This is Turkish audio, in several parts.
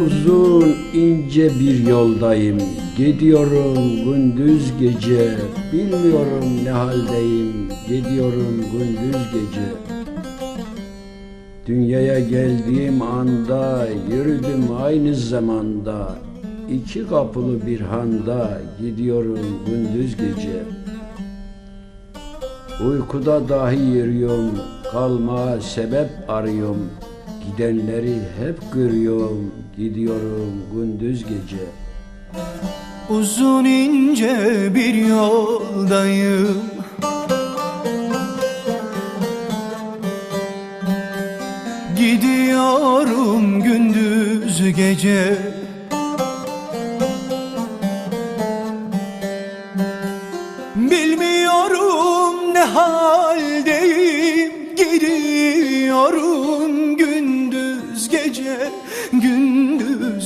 Uzun ince bir yoldayım. Gidiyorum gündüz gece. Bilmiyorum ne haldeyim. Gidiyorum gündüz gece. Dünyaya geldiğim anda Yürüdüm aynı zamanda. İki kapılı bir handa Gidiyorum gündüz gece. Uykuda dahi yürüyorum. Kalma sebep arıyorum Gidenleri hep görüyorum Gidiyorum gündüz gece. Uzun ince bir yoldayım. Gidiyorum gündüz gece. Bilmiyorum ne haldeyim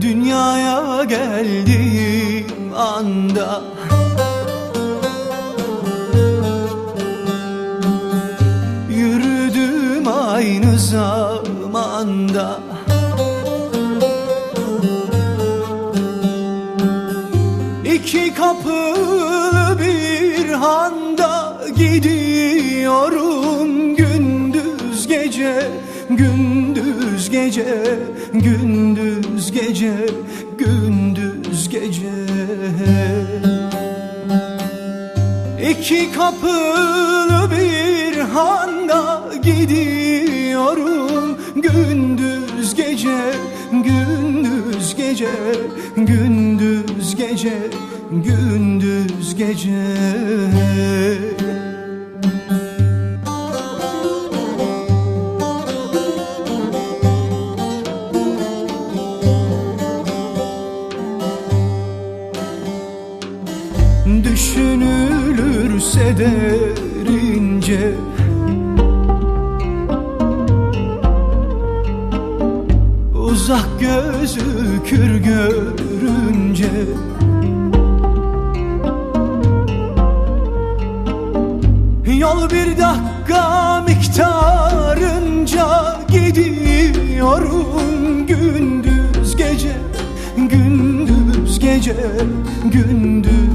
Dünyaya geldiğim anda. Yürüdüm aynı zamanda. İki kapılı bir handa gidiyorum gündüz gece gündüz gece gündüz gece gündüz gece. İki kapılı bir handa gidiyorum gündüz gece gündüz gece gündüz gece gündüz gece Düşünülürse derince Uzak gözükür görünce Yol bir dakika miktarınca gidiyorum gündüz gece gündüz gece